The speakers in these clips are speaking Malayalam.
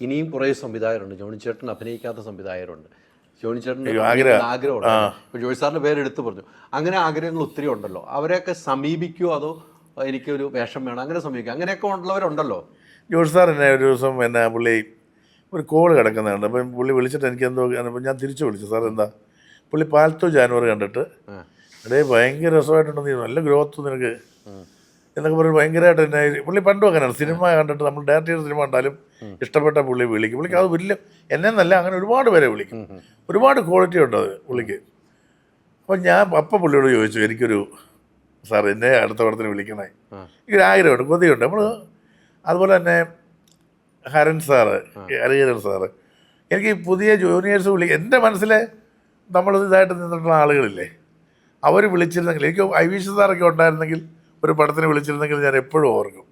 ഇനിയും കുറേ സംവിധായകരുണ്ട്. ജോണി ചേട്ടൻ അഭിനയിക്കാത്ത സംവിധായകരുണ്ട്. ജോണി ചേട്ടൻ. ആഗ്രഹമുണ്ട്. ഇപ്പോൾ ജോയി സാറിന്റെ പേര് എടുത്തു പറഞ്ഞു. അങ്ങനെ ആഗ്രഹങ്ങൾ ഒത്തിരി ഉണ്ടല്ലോ. അവരെയൊക്കെ സമീപിക്കുമോ അതോ എനിക്കൊരു വേഷം വേണം? അങ്ങനെ സമീപിക്കും. അങ്ങനെയൊക്കെ ഉള്ളവരുണ്ടല്ലോ. ജോഷി സാർ എന്നെ ഒരു ദിവസം എന്നെ പുള്ളി ഒരു കോൾ കിടക്കുന്നുണ്ട്. അപ്പം പുള്ളി വിളിച്ചിട്ട് എനിക്ക് എന്തോ അപ്പം ഞാൻ തിരിച്ചു വിളിച്ചു. സാർ എന്താ? പുള്ളി പാലത്തോ ജാനുവർ കണ്ടിട്ട്. അതേ ഭയങ്കര രസമായിട്ടുണ്ടെന്ന് നല്ല ഗ്രോത്ത് നിനക്ക്. എന്നൊക്കെ പറഞ്ഞ് ഭയങ്കരമായിട്ട് എന്നെ പുള്ളി പണ്ടും അങ്ങനെയാണ്. സിനിമ കണ്ടിട്ട് നമ്മൾ ഡയറക്റ്റ് ചെയ്ത സിനിമ കണ്ടാലും ഇഷ്ടപ്പെട്ട പുള്ളി വിളിക്കും. പുള്ളിക്ക് അത് വലിയ എന്നെ എന്നല്ല അങ്ങനെ ഒരുപാട് പേരെ വിളിക്കും. ഒരുപാട് ക്വാളിറ്റി ഉണ്ട് അത് പുള്ളിക്ക്. അപ്പം ഞാൻ അപ്പം പുള്ളിയോട് ചോദിച്ചു എനിക്കൊരു സാർ എന്നെ അടുത്ത പടത്തിന് വിളിക്കണേ. എനിക്കൊരു ആഗ്രഹമുണ്ട് കൊതിയുണ്ട്. നമ്മൾ അതുപോലെ തന്നെ ഹരൻ സാറ് ഹരിഹരൻ സാറ്. എനിക്ക് പുതിയ ജൂനിയേഴ്സ് വിളി എന്റെ മനസ്സിൽ നമ്മൾ ഇതായിട്ട് നിന്നിട്ടുള്ള ആളുകളില്ലേ? അവർ വിളിച്ചിരുന്നെങ്കിൽ എനിക്ക് ഐ വി സാറൊക്കെ ഉണ്ടായിരുന്നെങ്കിൽ ഒരു പടത്തിന് വിളിച്ചിരുന്നെങ്കിൽ ഞാൻ എപ്പോഴും ഓർക്കും.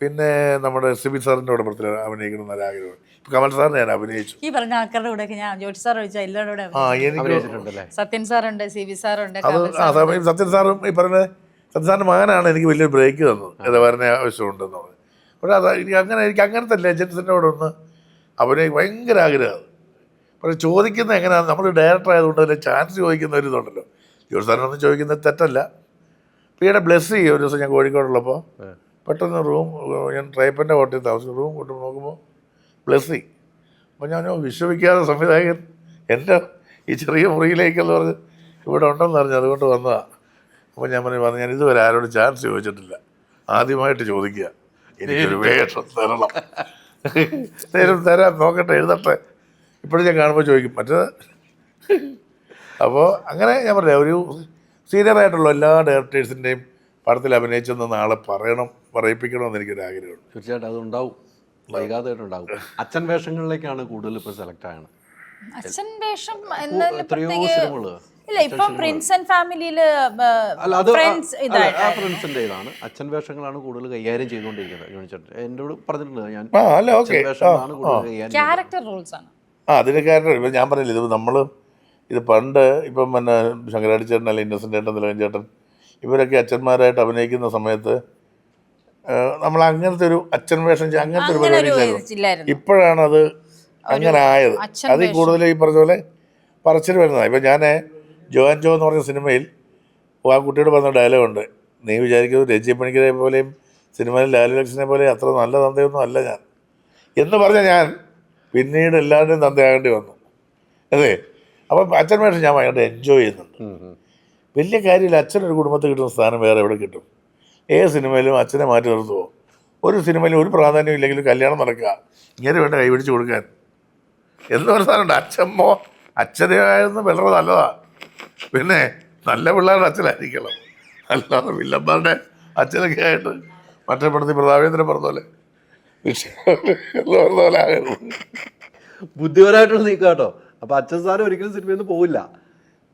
പിന്നെ നമ്മുടെ സിബി സാറിന്റെ കൂടെ പടത്തിൽ അഭിനയിക്കണം എന്നൊരു ആഗ്രഹം കമൽ സാറിനെ ഞാൻ അഭിനയിച്ചു. ഈ പറഞ്ഞ ആൾക്കാരുടെ കൂടെ ഞാൻ ജോഷി സാർ ചോദിച്ചാൽ എല്ലാവരുടെ കൂടെ ആ എനിക്ക് സത്യൻ സാറുണ്ട് സി ബി സാറുണ്ട് അത് ആ സമയം സത്യൻ സാറും ഈ പറഞ്ഞ സത്യൻ സാറിന്റെ മകനാണ് എനിക്ക് വലിയൊരു ബ്രേക്ക് തന്നത് ഇത് പറഞ്ഞ ആവശ്യമുണ്ടെന്ന് പറഞ്ഞു. പക്ഷേ അത് എനിക്ക് അങ്ങനെ എനിക്ക് അങ്ങനത്തെ ലെജൻസിനോടൊന്ന് കൂടെ ഒന്ന് അഭിനയിക്ക് ഭയങ്കര ആഗ്രഹമാണ്. പക്ഷേ ചോദിക്കുന്നത് എങ്ങനെയാണ് നമ്മൾ ഡയറക്ടർ ആയതുകൊണ്ട് തന്നെ ചാൻസ് ചോദിക്കുന്ന ഒരു ഇതുണ്ടല്ലോ. ജോലി സാറിനൊന്നും ചോദിക്കുന്നത് തെറ്റല്ല. പിയുടെ ബ്ലെസ് ചെയ്യും ഒരു ദിവസം ഞാൻ കോഴിക്കോടുള്ളപ്പോൾ. പെട്ടെന്ന് റൂം ഞാൻ ട്രൈപ്പന്റെ ഹോട്ടലിൽ താമസിച്ചു. റൂം കൊണ്ടു നോക്കുമ്പോൾ ബ്ലെസ്സി അപ്പോൾ ഞാൻ വിശ്വസിക്കാതെ സംവിധായകൻ എന്റെ ഈ ചെറിയ മുറിയിലേക്കെന്ന് പറഞ്ഞ് ഇവിടെ ഉണ്ടെന്ന് അറിഞ്ഞു അതുകൊണ്ട് വന്നതാണ് അപ്പോൾ ഞാൻ പറഞ്ഞു പറഞ്ഞു ഞാൻ ഇതുവരെ ആരോട് ചാൻസ് ചോദിച്ചിട്ടില്ല. ആദ്യമായിട്ട് ചോദിക്കുക. എനിക്കൊരു വേഷം തരണം. നേരം തരാം നോക്കട്ടെ എഴുതട്ടെ. ഇപ്പോഴും ഞാൻ കാണുമ്പോൾ ചോദിക്കും മറ്റേത്? അപ്പോൾ അങ്ങനെ ഞാൻ പറഞ്ഞു ഒരു സീനിയറായിട്ടുള്ള എല്ലാ ഡയറക്ടേഴ്സിന്റെയും പടത്തിൽ അഭിനയിച്ചെന്ന് നാളെ പറയണം പറയിപ്പിക്കണമെന്ന് എനിക്കൊരു ആഗ്രഹമുണ്ട് തീർച്ചയായിട്ടും അതുണ്ടാവും. വൈകാതെ ഉണ്ടാവും അച്ഛൻ വേഷങ്ങളിലേക്കാണ് കൂടുതൽ ഇപ്പോൾ സെലക്ട് ആയത് അച്ഛൻ വേഷം ഇല്ല ഇപ്പൊ പ്രിൻസ് ആൻഡ് ഫാമിലിയിൽ ഫ്രണ്ട്സിന്റെ ഇതാണ്. അച്ഛൻ വേഷങ്ങളാണ് കൂടുതൽ കൈകാര്യം ചെയ്തുകൊണ്ടിരിക്കുന്നത്. ജോണി ചേട്ടൻ എന്നോട് പറഞ്ഞിട്ടുണ്ട് ഞാൻ. ക്യാരക്ടർ റോൾസ് ആണ്. ആ അതിന് കാരണം ഇപ്പം ഞാൻ പറഞ്ഞില്ല ഇത് നമ്മൾ ഇത് പണ്ട് ഇപ്പം പിന്നെ ശങ്കരാടി ചേട്ടൻ അല്ലെങ്കിൽ ഇന്നസെന്റ് ചേട്ടൻ നിലവൻ ചേട്ടൻ ഇവരൊക്കെ അച്ഛന്മാരായിട്ട് അഭിനയിക്കുന്ന സമയത്ത് നമ്മൾ അങ്ങനത്തെ ഒരു അച്ഛൻ വേഷം അങ്ങനത്തെ ഒരു പരിപാടി ഇപ്പോഴാണ് അത് അങ്ങനെ ആയത്. അതിൽ കൂടുതൽ ഈ പറഞ്ഞ പോലെ പറച്ചിൽ വരുന്നതാണ് ഇപ്പം ഞാൻ ജോൻ ജോ എന്ന് പറഞ്ഞ സിനിമയിൽ ആ കുട്ടിയോട് പറഞ്ഞ ഡയലോഗുണ്ട് നീ വിചാരിക്കുന്നത് രജി പണിക്കരെ പോലെയും സിനിമയിൽ ലാലു ലക്ഷനെ പോലെ അത്ര നല്ല തന്തയൊന്നും അല്ല ഞാൻ. എന്ന് പറഞ്ഞ ഞാൻ പിന്നീട് എല്ലാവരുടെയും തന്തയാകേണ്ടി വന്നു. അതെ അപ്പം അച്ഛൻ വേഷം ഞാൻ ഭയങ്കര എൻജോയ് ചെയ്യുന്നുണ്ട്. വലിയ കാര്യമില്ല അച്ഛനൊരു കുടുംബത്തിൽ കിട്ടുന്ന സ്ഥാനം വേറെ എവിടെ കിട്ടും? ഏത് സിനിമയിലും അച്ഛനെ മാറ്റി നിർത്തുമോ ഒരു സിനിമയിലും ഒരു പ്രാധാന്യം ഇല്ലെങ്കിലും കല്യാണം നടക്കുക. ഇങ്ങനെ വേണ്ട കൈപിടിച്ച് കൊടുക്കാൻ. എന്ന് പറഞ്ഞ സാധനമുണ്ട് അച്ഛമ്മോ അച്ഛനായിരുന്നു വളരെ നല്ലതാണ് പിന്നെ നല്ല പിള്ളേരുടെ അച്ഛനായിരിക്കണം. അല്ലാതെ വില്ലന്മാരുടെ അച്ഛനൊക്കെ ആയിട്ട് മറ്റേ പടത്തിൽ പ്രതാപേന്ദ്രൻ പറഞ്ഞ പോലെ പറഞ്ഞ പോലെ ആകരുത്. ബുദ്ധിപരമായിട്ടുള്ള നീക്കം കേട്ടോ അപ്പൊ അച്ഛൻ സാറ് ഒരിക്കലും സിനിമയിൽ നിന്ന് പോവില്ല.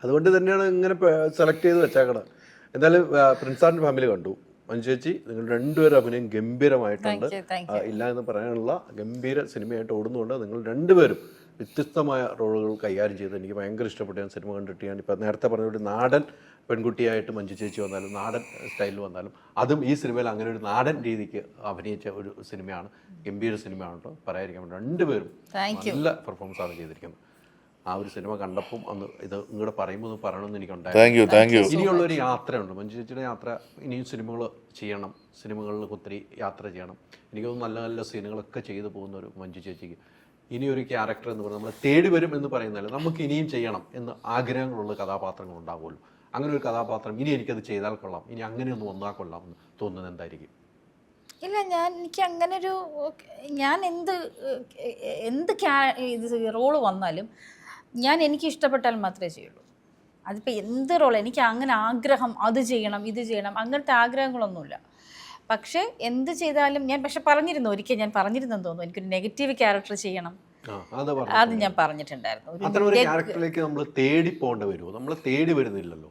അതുകൊണ്ട് തന്നെയാണ് ഇങ്ങനെ സെലക്ട് ചെയ്ത് വെച്ചേക്കണത്. എന്തായാലും പ്രിൻസ് ആൻഡ് ഫാമിലി കണ്ടു. മഞ്ജു ചേച്ചി നിങ്ങൾ രണ്ടുപേരും അഭിനയം ഗംഭീരമായിട്ടുണ്ട്. ഇല്ല എന്ന് പറയാനുള്ള ഗംഭീര സിനിമയായിട്ട് ഓടുന്നുണ്ട്. നിങ്ങൾ രണ്ടുപേരും വ്യത്യസ്തമായ റോളുകൾ കൈകാര്യം ചെയ്ത് എനിക്ക് ഭയങ്കര ഇഷ്ടപ്പെട്ടു. ഞാൻ സിനിമ കണ്ടിട്ട് ഞാൻ ഇപ്പം നേരത്തെ പറഞ്ഞ ഒരു നാടൻ പെൺകുട്ടിയായിട്ട് മഞ്ജു ചേച്ചി വന്നാലും നാടൻ സ്റ്റൈലിൽ വന്നാലും അതും ഈ സിനിമയിൽ അങ്ങനെ ഒരു നാടൻ രീതിക്ക് അഭിനയിച്ച ഒരു സിനിമയാണ്. ഗംഭീര സിനിമയാണ് കേട്ടോ പറയാതിരിക്കാൻ രണ്ടുപേരും നല്ല പെർഫോമൻസ് ആണ് ചെയ്തിരിക്കുന്നത്. ആ ഒരു സിനിമ കണ്ടപ്പം അന്ന് ഇത് ഇങ്ങോട്ട് പറയുമ്പോൾ ഒന്ന് പറയണമെന്ന് എനിക്കുണ്ടായിരുന്നു. ഇനിയുള്ളൊരു യാത്രയുണ്ട്. മഞ്ജു ചേച്ചിയുടെ യാത്ര ഇനിയും സിനിമകൾ ചെയ്യണം. സിനിമകളിൽ ഒത്തിരി യാത്ര ചെയ്യണം. എനിക്ക് നല്ല നല്ല സീനുകളൊക്കെ ചെയ്തു പോകുന്ന ഒരു മഞ്ജു ചേച്ചിക്ക്. ഇനി ഒരു ക്യാരക്ടർ എന്ന് പറഞ്ഞാൽ നമ്മളെ തേടി വരും എന്ന് പറയുന്നതല്ല. നമുക്ക് ഇനിയും ചെയ്യണം എന്ന് ആഗ്രഹങ്ങളുള്ള കഥാപാത്രങ്ങൾ ഉണ്ടാവുമല്ലോ. അങ്ങനെ ഒരു കഥാപാത്രം ഇനി എനിക്കത് ചെയ്താൽ കൊള്ളാം. ഇനി അങ്ങനെ ഒന്ന് വന്നാൽ കൊള്ളാം എന്ന് തോന്നുന്നത് എന്തായിരിക്കും? ഇല്ല ഞാൻ എനിക്ക് അങ്ങനെ ഒരു ഞാൻ എന്ത് എന്ത് ക്യാ ഇത് റോൾ വന്നാലും ഞാൻ എനിക്ക് ഇഷ്ടപ്പെട്ടാൽ മാത്രമേ ചെയ്യുള്ളൂ. അതിപ്പോൾ എന്ത് റോൾ എനിക്ക് അങ്ങനെ ആഗ്രഹം അത് ചെയ്യണം ഇത് ചെയ്യണം അങ്ങനത്തെ ആഗ്രഹങ്ങളൊന്നുമില്ല. പക്ഷേ എന്ത് ചെയ്താലും ഞാൻ പക്ഷെ പറഞ്ഞിരുന്നു ഒരിക്കൽ ഞാൻ പറഞ്ഞിരുന്നെന്ന് തോന്നുന്നു എനിക്കൊരു നെഗറ്റീവ് ക്യാരക്ടർ ചെയ്യണം. അത് ഞാൻ പറഞ്ഞിട്ടുണ്ടായിരുന്നു. തേടി പോകേണ്ടി വരുമോ? നമ്മൾ തേടി വരുന്നില്ലല്ലോ.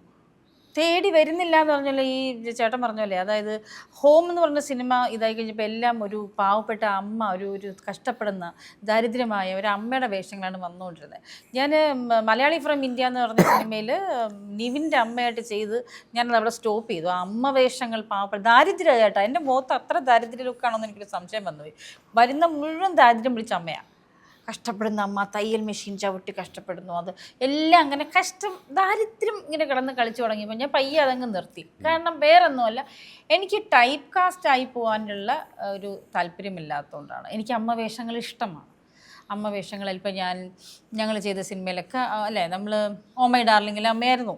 തേടി വരുന്നില്ല എന്ന് പറഞ്ഞാൽ ഈ ചേട്ടൻ പറഞ്ഞല്ലേ? അതായത് ഹോം എന്ന് പറഞ്ഞ സിനിമ ഇതായി കഴിഞ്ഞപ്പോൾ എല്ലാം ഒരു പാവപ്പെട്ട അമ്മ ഒരു ഒരു കഷ്ടപ്പെടുന്ന ദാരിദ്ര്യമായ ഒരു അമ്മയുടെ വേഷങ്ങളാണ് വന്നുകൊണ്ടിരുന്നത്. ഞാൻ മലയാളി ഫ്രം ഇന്ത്യ എന്ന് പറഞ്ഞ സിനിമയിൽ നിവിന്റെ അമ്മയായിട്ട് ചെയ്ത് ഞാനത് അവിടെ സ്റ്റോപ്പ് ചെയ്തു. അമ്മ വേഷങ്ങൾ പാവപ്പെട്ട ദാരിദ്ര്യ ചേട്ടാ എന്റെ മുഖത്ത് അത്ര ദാരിദ്ര്യ ലുക്കാണോ എന്ന് എനിക്കൊരു സംശയം വന്നുപോയി. വരുന്ന മുഴുവൻ ദാരിദ്ര്യം പിടിച്ച അമ്മയാണ് കഷ്ടപ്പെടുന്ന അമ്മ തയ്യൽ മെഷീൻ ചവിട്ടി കഷ്ടപ്പെടുന്നു അത് എല്ലാം അങ്ങനെ കഷ്ടം ദാരിദ്ര്യം ഇങ്ങനെ കിടന്ന് കളിച്ചു തുടങ്ങിയപ്പോൾ ഞാൻ പയ്യെ അതങ്ങ് നിർത്തി. കാരണം വേറൊന്നുമല്ല എനിക്ക് ടൈപ്പ് കാസ്റ്റ് ആയി പോകാനുള്ള ഒരു താല്പര്യമില്ലാത്തതുകൊണ്ടാണ്. എനിക്ക് അമ്മ വേഷങ്ങൾ ഇഷ്ടമാണ്. അമ്മ വേഷങ്ങളിൽ ഇപ്പോൾ ഞാൻ ഞങ്ങൾ ചെയ്ത സിനിമയിലൊക്കെ അല്ലേ നമ്മൾ ഓമൈ ഡാർലിങ്ങിലെ അമ്മയായിരുന്നു.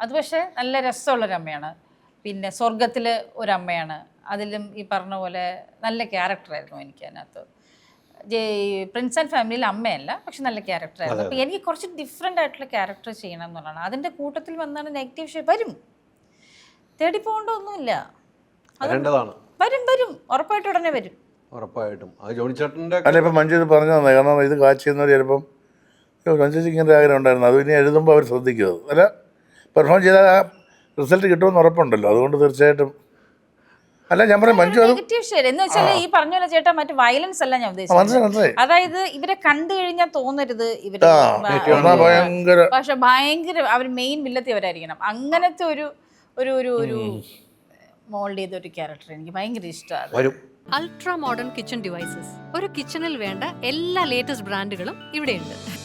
അത് പക്ഷേ നല്ല രസമുള്ളൊരമ്മയാണ്. പിന്നെ സ്വർഗത്തിൽ ഒരമ്മയാണ്. അതിലും ഈ പറഞ്ഞ പോലെ നല്ല ക്യാരക്ടറായിരുന്നു എനിക്ക് അതിനകത്ത്. പ്രിൻസ് ആൻഡ് ഫാമിലിയിൽ അമ്മയല്ല പക്ഷെ നല്ല ക്യാരക്ടറായിരുന്നു അപ്പോൾ എനിക്ക് കുറച്ച് ഡിഫറെന്റ് ആയിട്ടുള്ള ക്യാരക്ടർ ചെയ്യണം എന്നുള്ളതാണ്. അതിന്റെ കൂട്ടത്തിൽ വന്നാണ് നെഗറ്റീവ് ഷേ വരും. തേടി പോകേണ്ട ഒന്നുമില്ല. വരും വരും. ഉറപ്പായിട്ടും ഉടനെ വരും. ഉറപ്പായിട്ടും. അത് ജോണി ചേട്ടന്റെ അല്ല ഇപ്പം മഞ്ജു ഇത് പറഞ്ഞു തന്നെ കാരണം ഇത് കാച്ച് ചെയ്യുന്നവർ ചിലപ്പം മഞ്ജുക്ക് ഇങ്ങനെ ആഗ്രഹം ഉണ്ടായിരുന്നു. അത് ഇനി എഴുതുമ്പോൾ അവർ ശ്രദ്ധിക്കും അത്. അല്ല പെർഫോം ചെയ്താൽ ആ റിസൾട്ട് കിട്ടുമെന്ന് ഉറപ്പുണ്ടല്ലോ. അതുകൊണ്ട് തീർച്ചയായിട്ടും അല്ല ഞാൻ പറയും മഞ്ജു അത് നെഗറ്റീവ് ഷെയർ എന്ന് വെച്ചാൽ ഈ പറഞ്ഞ പോലെ ചേട്ടാ മറ്റു വയലൻസ് അല്ല ഞാൻ ഉദ്ദേശിച്ചത്. അതായത് ഇവരെ കണ്ടു കഴിഞ്ഞാൽ തോന്നരുത് ഇവർ. ഭയങ്കര പക്ഷെ ഭയങ്കര അവർ മെയിൻ വില്ലത്തി അവരായിരിക്കണം അങ്ങനത്തെ ഒരു ഒരു ഒരു ഒരു മോൾഡ് ചെയ്ത ഒരു ക്യാരക്ടർ എനിക്ക് ഭയങ്കര ഇഷ്ടമാണ് വരും. അൾട്രാ മോഡേൺ കിച്ചൺ ഡിവൈസസ് ഒരു കിച്ചണിൽ വേണ്ട എല്ലാ ലേറ്റസ്റ്റ് ബ്രാൻഡുകളും ഇവിടെയുണ്ട്.